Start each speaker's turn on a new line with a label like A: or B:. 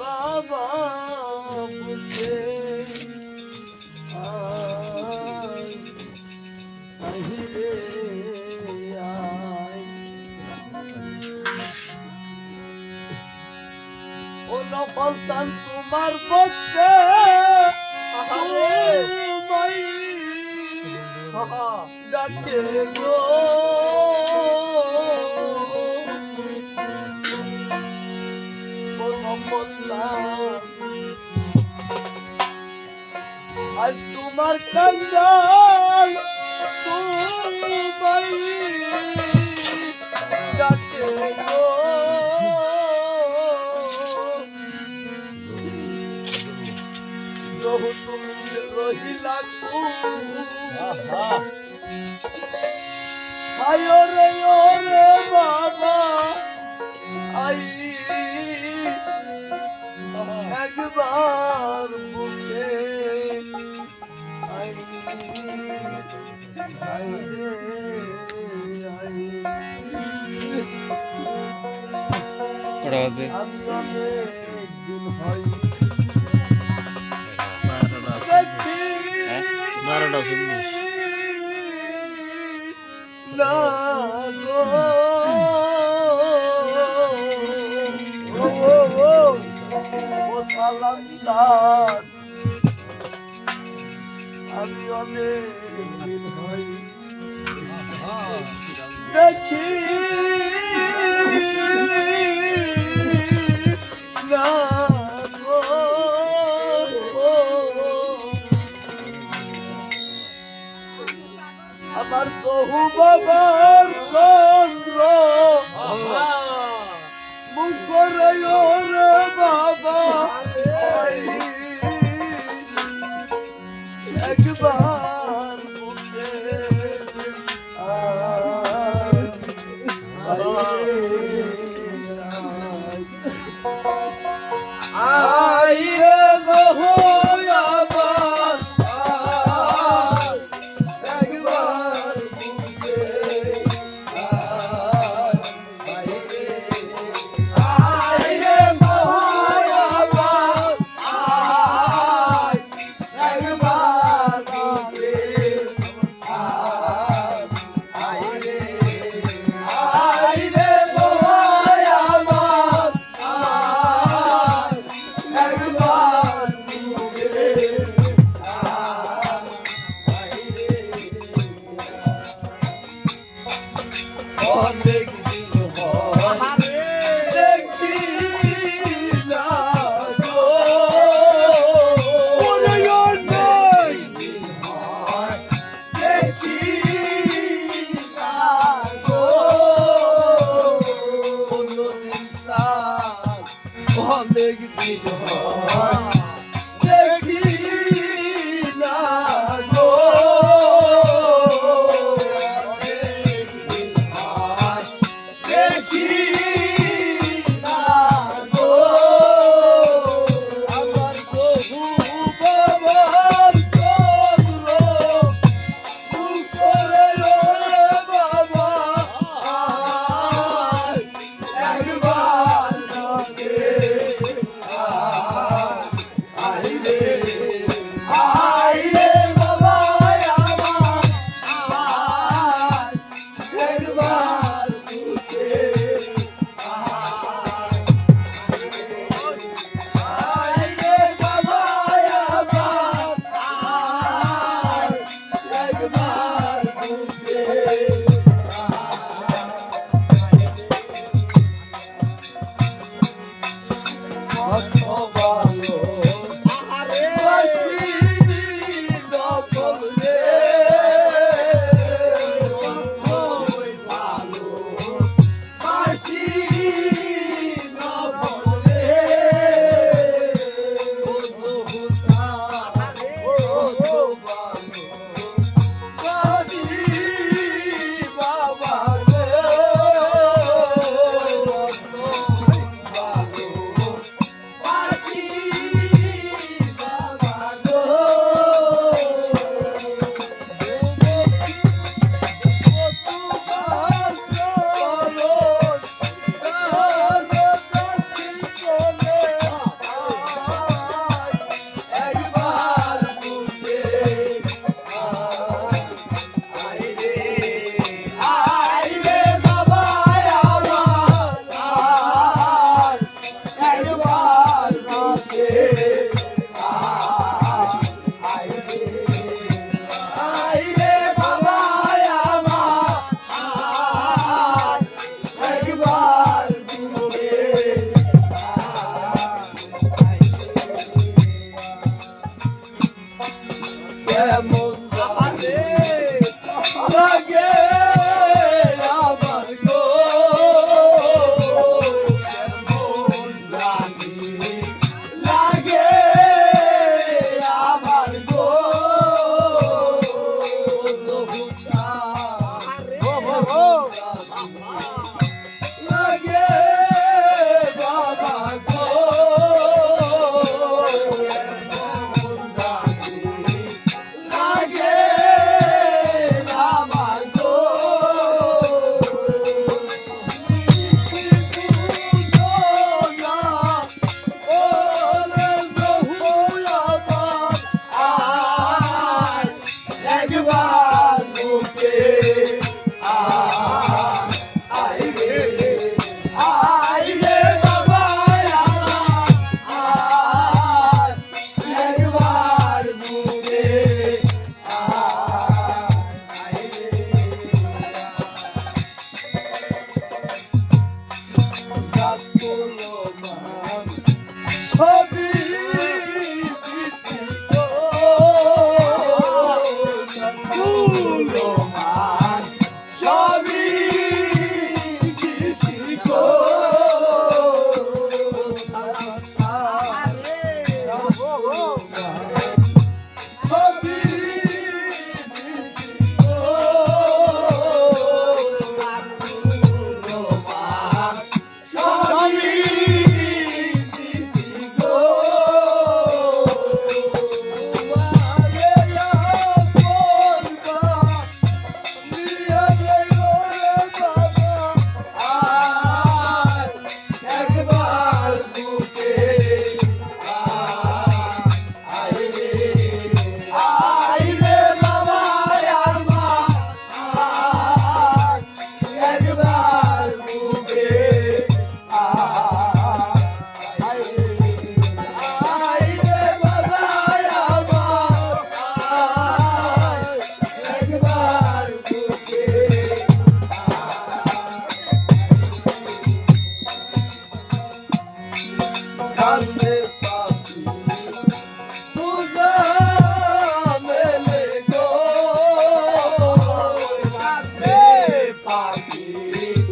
A: বাবা বুঝে ও নকল তোমার তোমায় ডাকে গো আজ তোমার কান্দাল তোমায় ডাকে রহু তুমি রহিলা আয় রে রে বাবা আই একবার আমি অনেক দিন হ্যাঁ
B: বারোটা চল্লিশ
A: না গো ও ও ও ও সালান্দার আমি অনেক দেখি। মুখ করে রে বাবা একবার মুখে আইয়ে গো অনেক দিন হয় দেখি না গো দেখি Thank
C: you.